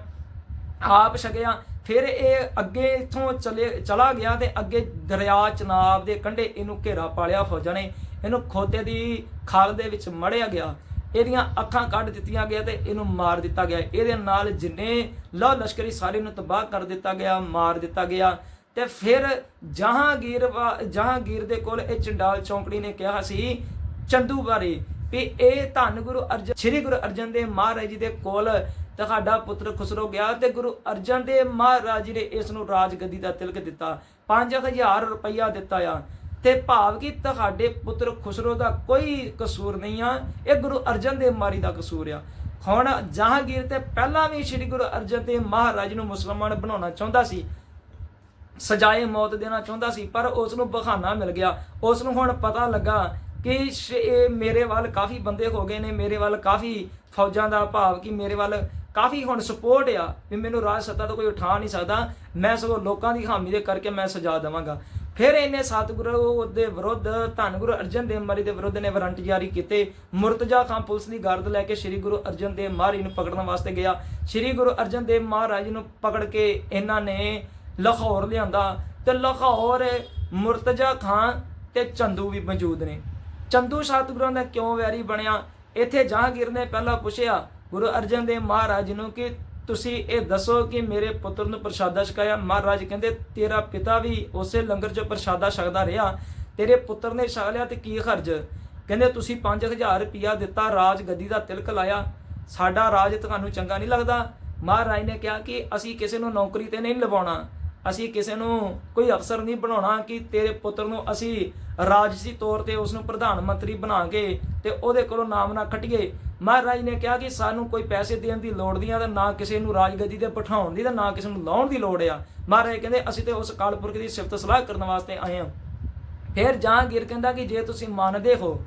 ਆਪ ਛਕਿਆ, ਫਿਰ ਇਹ ਅੱਗੇ ਇਥੋਂ ਚਲੇ, ਚਲਾ ਗਿਆ ਤੇ ਅੱਗੇ ਦਰਿਆ ਚਨਾਬ ਦੇ ਕੰਢੇ ਇਹਨੂੰ ਘੇਰਾ ਪਾਲਿਆ ਫੌਜਾਂ ਨੇ। ਇਹਨੂੰ ਖੋਤੇ ਦੀ ਖਾਲ ਦੇ ਵਿੱਚ ਮੜਿਆ ਗਿਆ। ਇਹਦੀਆਂ ਅੱਖਾਂ ਕੱਢ ਦਿੱਤੀਆਂ ਗਿਆ ਤੇ ਇਹਨੂੰ ਮਾਰ ਦਿੱਤਾ ਗਿਆ। ਇਹਦੇ ਨਾਲ ਜਿੰਨੇ ਲੋ ਲਸ਼ਕਰੀ ਸਾਰੇ ਨੂੰ ਤਬਾਹ ਕਰ ਦਿੱਤਾ ਗਿਆ, ਮਾਰ ਦਿੱਤਾ ਗਿਆ। ਤੇ ਫਿਰ ਜਹਾਂਗੀਰ ਵਾ- ਜਹਾਂਗੀਰ ਦੇ ਕੋਲ ਇਹ ਚੰਡਾਲ ਚੌਂਕੜੀ ਨੇ ਕਿਹਾ ਸੀ, ਚੰਦੂ ਬਾਰੇ ਵੀ ਇਹ ਧੰਨ ਗੁਰੂ ਅਰਜਨ ਸ੍ਰੀ ਗੁਰੂ ਅਰਜਨ ਦੇਵ ਮਹਾਰਾਜ ਜੀ ਦੇ ਕੋਲ ਤੁਹਾਡਾ ਪੁੱਤਰ ਖੁਸਰੋ ਗਿਆ ਤੇ ਗੁਰੂ ਅਰਜਨ ਦੇਵ ਮਹਾਰਾਜ ਜੀ ਨੇ ਇਸ ਨੂੰ ਰਾਜਗੱਦੀ ਦਾ ਤਿਲਕ ਦਿੱਤਾ 5000 ਰੁਪਇਆ ਦਿੱਤਾ ਆ। ਤੇ ਭਾਵ ਕਿ ਤੁਹਾਡੇ ਪੁੱਤਰ ਖੁਸਰੋ ਦਾ ਕੋਈ ਕਸੂਰ ਨਹੀਂ ਆ, ਇਹ ਗੁਰੂ ਅਰਜਨ ਦੇਵ ਮਾਰੀ ਦਾ ਕਸੂਰ ਆ। ਹੁਣ ਜਹਾਂਗੀਰ ਤੇ ਪਹਿਲਾਂ ਵੀ ਸ੍ਰੀ ਗੁਰੂ ਅਰਜਨ ਦੇਵ ਮਹਾਰਾਜ ਨੂੰ ਮੁਸਲਮਾਨ ਬਣਾਉਣਾ ਚਾਹੁੰਦਾ ਸੀ ਸਜਾਏ ਮੌਤ ਦੇਣਾ ਚਾਹੁੰਦਾ ਸੀ, ਪਰ ਉਸ ਨੂੰ ਬਹਾਨਾ ਮਿਲ ਗਿਆ। ਉਸ ਨੂੰ ਹੁਣ ਪਤਾ ਲੱਗਾ ਕਿ ਸ਼- ਇਹ ਮੇਰੇ ਵੱਲ ਕਾਫੀ ਬੰਦੇ ਹੋ ਗਏ ਨੇ, ਮੇਰੇ ਵੱਲ ਕਾਫੀ ਫੌਜਾਂ ਦਾ ਭਾਵ ਕਿ ਮੇਰੇ ਵੱਲ ਕਾਫੀ ਹੁਣ ਸਪੋਰਟ ਆ ਵੀ ਮੈਨੂੰ ਰਾਜ ਸੱਤਾ ਤੋਂ ਕੋਈ ਉਠਾ ਨਹੀਂ ਸਕਦਾ। ਮੈਂ ਸਗੋਂ ਲੋਕਾਂ ਦੀ ਹਾਮੀ ਦੇ ਕਰਕੇ ਮੈਂ ਸਜਾ ਦੇਵਾਂਗਾ। ਫਿਰ ਇਹਨੇ ਸਤਿਗੁਰੂ ਦੇ ਵਿਰੁੱਧ ਧੰਨ ਗੁਰੂ ਅਰਜਨ ਦੇਵ ਮਾਰੀ ਦੇ ਵਿਰੁੱਧ ਨੇ ਵਾਰੰਟ ਜਾਰੀ ਕੀਤੇ। ਮੁਰਤਜ਼ਾ ਖਾਨ ਪੁਲਿਸ ਦੀ ਗਰਦ ਲੈ ਕੇ ਸ੍ਰੀ ਗੁਰੂ ਅਰਜਨ ਦੇਵ ਮਹਾਰਾਜ ਨੂੰ ਪਕੜਨ ਵਾਸਤੇ ਗਿਆ। ਸ੍ਰੀ ਗੁਰੂ ਅਰਜਨ ਦੇਵ ਮਹਾਰਾਜ ਨੂੰ ਪਕੜ ਕੇ ਇਹਨਾਂ ਨੇ ਲਾਹੌਰ ਲਿਆਂਦਾ ਤੇ ਲਾਹੌਰ ਮੁਰਤਜ਼ਾ ਖਾਨ ਤੇ ਚੰਦੂ ਵੀ ਮੌਜੂਦ ਨੇ। ਚੰਦੂ ਸਤਿਗੁਰਾਂ ਦਾ ਕਿਉਂ ਵੈਰੀ ਬਣਿਆ? ਇੱਥੇ ਜਹਾਂਗੀਰ ਨੇ ਪਹਿਲਾਂ ਪੁੱਛਿਆ, ਗੁਰੂ ਅਰਜਨ ਦੇਵ ਮਹਾਰਾਜ ਨੂੰ ਕਿ ਤੁਸੀਂ ਇਹ ਦੱਸੋ ਕਿ ਮੇਰੇ ਪੁੱਤਰ ਨੂੰ ਪ੍ਰਸ਼ਾਦਾ ਛਕਾਇਆ? ਮਹਾਰਾਜ ਕਹਿੰਦੇ, ਤੇਰਾ ਪਿਤਾ ਵੀ ਉਸੇ ਲੰਗਰ 'ਚ ਪ੍ਰਸ਼ਾਦਾ ਛਕਦਾ ਰਿਹਾ। ਤੇਰੇ ਪੁੱਤਰ ਨੇ ਛਕ ਲਿਆ ਤੇ ਕੀ ਖਰਜ ਕਹਿੰਦੇ, ਤੁਸੀਂ 5000 ਰੁਪਿਆ ਦਿੱਤਾ, ਰਾਜ ਗੱਦੀ ਦਾ ਤਿਲਕ ਲਾਇਆ। ਸਾਡਾ ਰਾਜ ਤੁਹਾਨੂੰ ਚੰਗਾ ਨਹੀਂ ਲੱਗਦਾ? ਮਹਾਰਾਜ ਨੇ ਕਿਹਾ ਕਿ ਅਸੀਂ ਕਿਸੇ ਨੂੰ ਨੌਕਰੀ ਤੇ ਨਹੀਂ ਲਵਾਉਣਾ। ਅਸੀਂ ਕਿਸੇ ਨੂੰ ਕੋਈ ਅਫਸਰ ਨਹੀਂ ਬਣਾਉਣਾ ਕਿ ਤੇਰੇ ਪੁੱਤਰ ਨੂੰ ਅਸੀਂ ਰਾਜਸੀ ਤੌਰ ਤੇ ਉਸ ਨੂੰ ਪ੍ਰਧਾਨ ਮੰਤਰੀ ਬਣਾ ਕੇ ਤੇ ਉਹਦੇ ਕੋਲੋਂ ਨਾਮ ਨਾ ਖਟੀਏ। ਮਹਾਰਾਜ ਨੇ ਕਿਹਾ ਕਿ ਸਾਨੂੰ ਕੋਈ ਪੈਸੇ ਦੇਣ ਦੀ ਲੋੜ ਨਹੀਂ ਆ ਤੇ ਨਾ ਕਿਸੇ ਨੂੰ ਰਾਜਗੱਦੀ ਤੇ ਬਿਠਾਉਣ ਦੀ ਤੇ ਨਾ ਕਿਸੇ ਨੂੰ ਲਾਉਣ ਦੀ ਲੋੜ ਆ। ਮਹਾਰਾਜ ਕਹਿੰਦੇ, ਅਸੀਂ ਤੇ ਉਸ ਕਾਲਪੁਰਖ ਦੀ ਸਿਫਤ ਸਲਾਹ ਕਰਨ ਵਾਸਤੇ ਆਏ ਹਾਂ। ਫਿਰ ਜਹਾਂਗੀਰ ਕਹਿੰਦਾ ਕਿ ਜੇ ਤੁਸੀਂ ਮੰਨਦੇ ਹੋ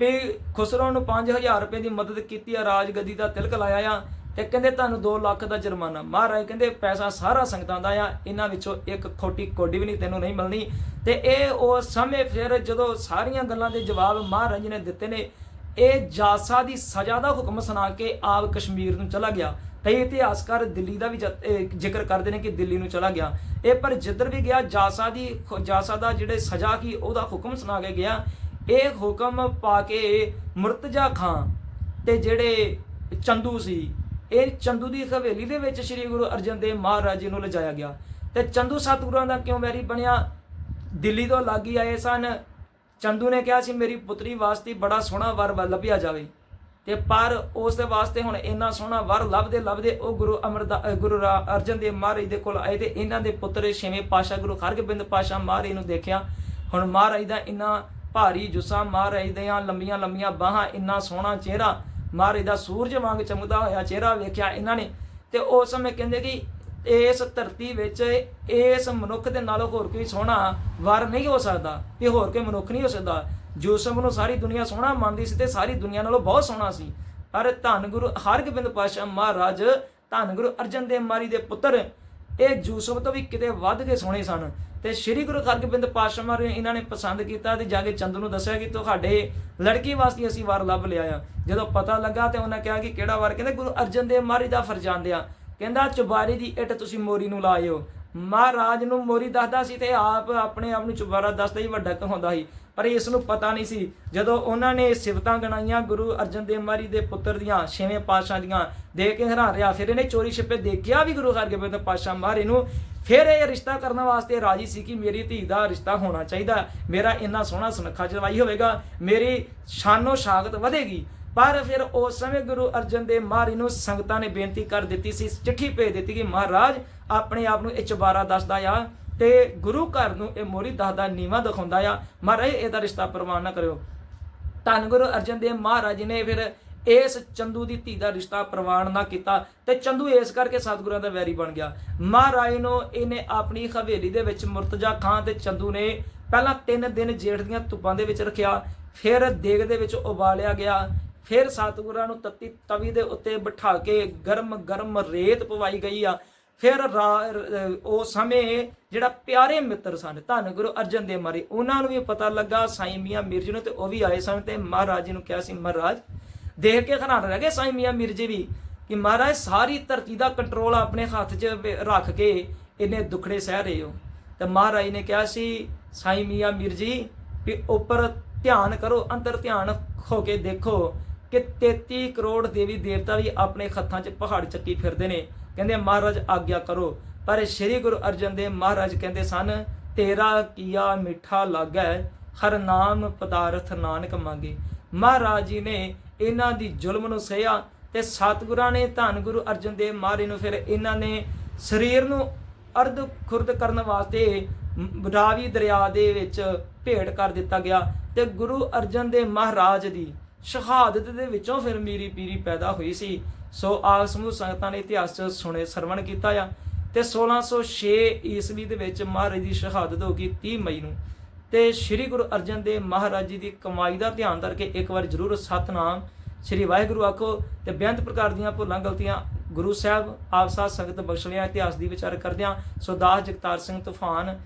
ਵੀ ਖੁਸਰੋ ਨੂੰ 5000 ਰੁਪਏ ਦੀ ਮਦਦ ਕੀਤੀ ਆ, ਰਾਜਗੱਦੀ ਦਾ ਤਿਲਕ ਲਾਇਆ ਆ ਤੇ ਕਹਿੰਦੇ ਤੁਹਾਨੂੰ 2 ਲੱਖ ਦਾ ਜੁਰਮਾਨਾ। ਮਹਾਰਾਜ ਕਹਿੰਦੇ ਪੈਸਾ ਸਾਰਾ ਸੰਗਤਾਂ ਦਾ ਆ, ਇਹਨਾਂ ਵਿੱਚੋਂ ਇੱਕ ਖੋਟੀ ਕੋਡੀ ਵੀ ਨਹੀਂ, ਤੈਨੂੰ ਨਹੀਂ ਮਿਲਣੀ। ਤੇ ਇਹ ਉਸ ਸਮੇਂ ਫਿਰ ਜਦੋਂ ਸਾਰੀਆਂ ਗੱਲਾਂ ਦੇ ਜਵਾਬ ਮਹਾਰਾਜ ਨੇ ਦਿੱਤੇ ਨੇ, ਇਹ ਜਾਸਾ ਦੀ ਸਜ਼ਾ ਦਾ ਹੁਕਮ ਸੁਣਾ ਕੇ ਆਪ ਕਸ਼ਮੀਰ ਨੂੰ ਚਲਾ ਗਿਆ। ਕਈ ਇਤਿਹਾਸਕਾਰ ਦਿੱਲੀ ਦਾ ਵੀ ਜ਼ਿਕਰ ਕਰਦੇ ਨੇ ਕਿ ਦਿੱਲੀ ਨੂੰ ਚਲਾ ਗਿਆ। ਇਹ ਪਰ ਜਿੱਧਰ ਵੀ ਗਿਆ, ਜਾਸਾ ਦੀ ਜਾਸਾ ਦਾ ਜਿਹੜੇ ਸਜ਼ਾ ਕੀ ਉਹਦਾ ਹੁਕਮ ਸੁਣਾ ਕੇ ਗਿਆ। ਇਹ ਹੁਕਮ ਪਾ ਕੇ ਮੁਰਤਜ਼ਾ ਖਾਨ ਤੇ ਜਿਹੜੇ ਚੰਦੂ ਸੀ ਇਹ ਚੰਦੂ ਦੀ ਹਵੇਲੀ ਦੇ ਵਿੱਚ ਸ੍ਰੀ ਗੁਰੂ ਅਰਜਨ ਦੇਵ ਮਹਾਰਾਜ ਜੀ ਨੂੰ ਲਿਜਾਇਆ ਗਿਆ। ਤੇ ਚੰਦੂ ਸਤਿਗੁਰਾਂ ਦਾ ਕਿਉਂ ਵੈਰੀ ਬਣਿਆ? ਦਿੱਲੀ ਤੋਂ ਲਾਗੀ ਆਏ ਸਨ। ਚੰਦੂ ਨੇ ਕਿਹਾ ਸੀ, ਮੇਰੀ ਪੁੱਤਰੀ ਵਾਸਤੇ ਬੜਾ ਸੋਹਣਾ ਵਰ ਲੱਭਿਆ ਜਾਵੇ। ਤੇ ਪਰ ਉਸ ਦੇ ਵਾਸਤੇ ਹੁਣ ਇੰਨਾ ਸੋਹਣਾ ਵਰ ਲੱਭਦੇ ਲੱਭਦੇ ਉਹ ਗੁਰੂ ਅਮਰਦਾ ਗੁਰੂ ਰਾ- ਅਰਜਨ ਦੇਵ ਮਹਾਰਾਜ ਦੇ ਕੋਲ ਆਏ ਤੇ ਇਹਨਾਂ ਦੇ ਪੁੱਤਰ ਛੇਵੇਂ ਪਾਸ਼ਾ ਗੁਰੂ ਹਰਗੋਬਿੰਦ ਪਾਸ਼ਾ ਮਹਾਰਾਜ ਨੂੰ ਦੇਖਿਆ। ਹੁਣ ਮਹਾਰਾਜ ਦਾ ਇੰਨਾ ਭਾਰੀ ਜੁੱਸਾ, ਮਹਾਰਾਜ ਦੀਆਂ ਲੰਮੀਆਂ ਲੰਮੀਆਂ ਬਾਹਾਂ, ਇੰਨਾ ਸੋਹਣਾ ਚਿਹਰਾ ਮਹਾਰਾਜ ਦਾ ਸੂਰਜ ਵਾਂਗ ਚਮਕਦਾ ਹੋਇਆ ਚਿਹਰਾ ਵੇਖਿਆ ਇਹਨਾਂ ਨੇ ਤੇ ਉਸ ਸਮੇਂ ਕਹਿੰਦੇ ਕਿ ਇਸ ਧਰਤੀ ਵਿੱਚ ਇਸ ਮਨੁੱਖ ਦੇ ਨਾਲੋਂ ਹੋਰ ਕੋਈ ਸੋਹਣਾ ਵਰ ਨਹੀਂ ਹੋ ਸਕਦਾ ਤੇ ਹੋਰ ਕੋਈ ਮਨੁੱਖ ਨਹੀਂ ਹੋ ਸਕਦਾ। ਯੂਸਫ ਨੂੰ ਸਾਰੀ ਦੁਨੀਆ ਸੋਹਣਾ ਮੰਨਦੀ ਸੀ ਤੇ ਸਾਰੀ ਦੁਨੀਆ ਨਾਲੋਂ ਬਹੁਤ ਸੋਹਣਾ ਸੀ। ਪਰ ਧੰਨ ਗੁਰੂ ਹਰਗੋਬਿੰਦ ਪਾਸ਼ਾ ਮਹਾਰਾਜ ਧੰਨ ਗੁਰੂ ਅਰਜਨ ਦੇਵ ਮਾਰੀ ਦੇ ਪੁੱਤਰ ਇਹ ਯੂਸਫ ਤੋਂ ਵੀ ਕਿਤੇ ਵੱਧ ਕੇ ਸੋਹਣੇ ਸਨ। ਤੇ ਸ੍ਰੀ ਗੁਰੂ ਹਰਗੋਬਿੰਦ ਪਾਤਸ਼ਾਹ ਮਹਾਰਾਜ ਇਹਨਾਂ ਨੇ ਪਸੰਦ ਕੀਤਾ ਤੇ ਜਾ ਕੇ ਚੰਦ ਨੂੰ ਦੱਸਿਆ ਕਿ ਤੁਹਾਡੇ ਲੜਕੀ ਵਾਸਤੇ ਅਸੀਂ ਵਾਰ ਲੱਭ ਲਿਆ ਆ। ਜਦੋਂ ਪਤਾ ਲੱਗਾ ਤੇ ਉਹਨਾਂ ਕਿਹਾ ਕਿ ਕਿਹੜਾ ਵਾਰ? ਕਹਿੰਦੇ ਗੁਰੂ ਅਰਜਨ ਦੇਵ ਮਹਾਰਾਜ ਦਾ ਫਰਜ਼ਾਂਦ ਕਹਿੰਦਾ ਚੁਬਾਰੀ ਦੀ ਇੱਟ ਤੁਸੀਂ ਮੋਰੀ ਨੂੰ ਲਾਇਓ। ਮਹਾਰਾਜ ਨੂੰ ਮੋਰੀ ਦੱਸਦਾ ਸੀ ਤੇ ਆਪ ਆਪਣੇ ਆਪ ਨੂੰ ਚੁਬਾਰਾ ਦੱਸਦਾ ਹੀ ਵੱਡਾ ਕਹਾਉਂਦਾ ਸੀ। ਪਰ ਇਸ ਨੂੰ ਪਤਾ ਨਹੀਂ ਸੀ। ਜਦੋਂ ਉਹਨਾਂ ਨੇ ਸਿਫਤਾਂ ਗਣਾਈਆਂ ਗੁਰੂ ਅਰਜਨ ਦੇਵ ਮਹਾਰਾਜ ਦੇ ਪੁੱਤਰ ਦੀਆਂ ਛੇਵੇਂ ਪਾਤਸ਼ਾਹ ਦੀਆਂ ਦੇ ਕੇ ਹੈਰਾਨ ਰਿਹਾ। ਫਿਰ ਇਹਨੇ ਚੋਰੀ ਛਿਪੇ ਦੇਖਿਆ ਵੀ ਗੁਰੂ ਹਰਗੋਬਿੰਦ ਪਾਤਸ਼ਾਹ ਮਹਾਰਾਜ ਨੂੰ। ਫਿਰ ਇਹ ਰਿਸ਼ਤਾ ਕਰਨ ਵਾਸਤੇ ਰਾਜੀ ਸੀ ਕਿ ਮੇਰੀ ਧੀ ਦਾ ਰਿਸ਼ਤਾ ਹੋਣਾ ਚਾਹੀਦਾ। ਮੇਰਾ ਇੰਨਾ ਸੋਹਣਾ ਸੁਨੱਖਾ ਜਵਾਈ ਹੋਵੇਗਾ। ਮੇਰੀ ਸ਼ਾਨੋ ਸ਼ਾਗਤ ਵਧੇਗੀ। ਪਰ ਫਿਰ ਉਸ ਸਮੇਂ ਗੁਰੂ ਅਰਜਨ ਦੇਵ ਮਹਾਰਾਜ ਨੂੰ ਸੰਗਤਾਂ ਨੇ ਬੇਨਤੀ ਕਰ ਦਿੱਤੀ ਸੀ, ਚਿੱਠੀ ਭੇਜ ਦਿੱਤੀ ਕਿ ਮਹਾਰਾਜ ਆਪਣੇ ਆਪ ਨੂੰ ਇਹ ਚੁਬਾਰਾ ਦੱਸਦਾ ਆ ਤੇ ਗੁਰੂ ਘਰ ਨੂੰ ਇਹ ਮੋਰੀ ਦੱਸਦਾ, ਨੀਵਾ ਦਿਖਾਉਂਦਾ ਆ। ਮਹਾਰਾਜ, ਇਹਦਾ ਰਿਸ਼ਤਾ ਪ੍ਰਵਾਨ ਨਾ ਕਰਿਓ। ਧੰਨ ਗੁਰੂ ਅਰਜਨ ਦੇਵ ਮਹਾਰਾਜ ਨੇ ਫਿਰ ਇਸ ਚੰਦੂ ਦੀ ਧੀ ਦਾ ਰਿਸ਼ਤਾ ਪ੍ਰਵਾਨ ਨਾ ਕੀਤਾ ਤੇ ਚੰਦੂ ਇਸ ਕਰਕੇ ਸਤਿਗੁਰਾਂ ਦਾ ਵੈਰੀ ਬਣ ਗਿਆ। ਮਹਾਰਾਜ ਨੂੰ ਇਹਨੇ ਆਪਣੀ ਹਵੇਲੀ ਦੇ ਵਿੱਚ ਮੁਰਤਜ਼ਾ ਖਾਨ ਤੇ ਚੰਦੂ ਨੇ ਪਹਿਲਾਂ 3 ਦਿਨ ਜੇਠ ਦੀਆਂ ਧੁੱਪਾਂ ਦੇ ਵਿੱਚ ਰੱਖਿਆ, ਫਿਰ ਦੇਗ ਦੇ ਵਿੱਚ ਉਬਾਲਿਆ ਗਿਆ, ਫਿਰ ਸਤਿਗੁਰਾਂ ਨੂੰ ਤੱਤੀ ਤਵੀ ਦੇ ਉੱਤੇ ਬਿਠਾ ਕੇ ਗਰਮ ਗਰਮ ਰੇਤ ਪਵਾਈ ਗਈ ਆ। ਫਿਰ ਰਾ- ਉਹ ਸਮੇਂ ਜਿਹੜਾ ਪਿਆਰੇ ਮਿੱਤਰ ਸਨ, ਧੰਨ ਗੁਰੂ ਅਰਜਨ ਦੇਵ ਮਾਰੇ, ਉਹਨਾਂ ਨੂੰ ਵੀ ਪਤਾ ਲੱਗਾ, ਸਾਈਂ ਮੀਆਂ ਮਿਰਜ ਨੂੰ ਤੇ ਉਹ ਵੀ ਆਏ ਸਨ ਤੇ ਮਹਾਰਾਜ ਨੂੰ ਕਿਹਾ ਸੀ, ਮਹਾਰਾਜ, ਦੇਖ ਕੇ ਹੈਰਾਨ ਰਹਿ ਗਏ ਸਾਈਂ ਮੀਆਂ ਮਿਰਜੇ ਵੀ ਕਿ ਮਹਾਰਾਜ, ਸਾਰੀ ਧਰਤੀ ਦਾ ਕੰਟਰੋਲ ਆਪਣੇ ਹੱਥ 'ਚ ਰੱਖ ਕੇ ਇਹਨੇ ਦੁਖੜੇ ਸਹਿ ਰਹੇ ਹੋ। ਤੇ ਮਹਾਰਾਜ ਨੇ ਕਿਹਾ ਸੀ, ਸਾਈਂ ਮੀਆਂ ਮਿਰਜੀ ਵੀ ਉੱਪਰ ਧਿਆਨ ਕਰੋ, ਅੰਦਰ ਧਿਆਨ ਹੋ ਕੇ ਦੇਖੋ ਕਿ 33 ਕਰੋੜ ਦੇਵੀ ਦੇਵਤਾ ਵੀ ਆਪਣੇ ਹੱਥਾਂ 'ਚ ਪਹਾੜ ਚੱਕੀ ਫਿਰਦੇ ਨੇ। ਕਹਿੰਦੇ, ਮਹਾਰਾਜ, ਆਗਿਆ ਕਰੋ। ਪਰ ਸ੍ਰੀ ਗੁਰੂ ਅਰਜਨ ਦੇਵ ਮਹਾਰਾਜ ਕਹਿੰਦੇ ਸਨ, ਤੇਰਾ ਕੀਆ ਮਿੱਠਾ ਲੱਗੈ, ਹਰ ਨਾਮ ਪਦਾਰਥ ਨਾਨਕ ਮੰਗੇ। ਮਹਾਰਾਜ ਜੀ ਨੇ ਇਹਨਾਂ ਦੀ ਜ਼ੁਲਮ ਨੂੰ ਸਹਿਆ ਤੇ ਸਤਿਗੁਰਾਂ ਨੇ ਧੰਨ ਗੁਰੂ ਅਰਜਨ ਦੇਵ ਮਹਾਰਾਜ ਨੂੰ ਫਿਰ ਇਹਨਾਂ ਨੇ ਸਰੀਰ ਨੂੰ ਅਰਧ ਖੁਰਦ ਕਰਨ ਵਾਸਤੇ ਮ- ਰਾਵੀ ਦਰਿਆ ਦੇ ਵਿੱਚ ਭੇਟ ਕਰ ਦਿੱਤਾ ਗਿਆ ਤੇ ਗੁਰੂ ਅਰਜਨ ਦੇਵ ਮਹਾਰਾਜ ਦੀ ਸ਼ਹਾਦਤ ਦੇ ਵਿੱਚੋਂ ਫਿਰ ਮੀਰੀ ਪੀਰੀ ਪੈਦਾ ਹੋਈ ਸੀ। ਸੋ ਆਪ ਸਮੂਹ ਸੰਗਤਾਂ ਨੇ ਇਤਿਹਾਸ ਚ ਸੁਣੇ, ਸਰਵਣ ਕੀਤਾ ਆ ਤੇ 1606 ਈਸਵੀ ਦੇ ਵਿੱਚ ਮਹਾਰਾਜ ਦੀ ਸ਼ਹਾਦਤ ਹੋ ਗਈ 30 ਮਈ ਨੂੰ। ਤੇ ਸ੍ਰੀ ਗੁਰੂ ਅਰਜਨ ਦੇਵ ਮਹਾਰਾਜ ਜੀ ਦੀ ਕਮਾਈ ਦਾ ਧਿਆਨ ਕਰਕੇ ਇੱਕ ਵਾਰ ਜ਼ਰੂਰ ਸਤਨਾਮ। ਸ੍ਰੀ ਵਾਹਿਗੁਰੂ ਆਖੋ ਤੇ ਬੇਅੰਤ ਪ੍ਰਕਾਰ ਦੀਆਂ ਭੁੱਲਾਂ, ਗਲਤੀਆਂ ਗੁਰੂ ਸਾਹਿਬ, ਆਪ ਸਾਧ ਸੰਗਤ ਬਖਸ਼ਲਿਆ ਇਤਿਹਾਸ ਦੀ ਵਿਚਾਰ ਕਰਦਿਆਂ ਸੋ ਦਾਸ ਜਗਤਾਰ ਸਿੰਘ ਤੂਫਾਨ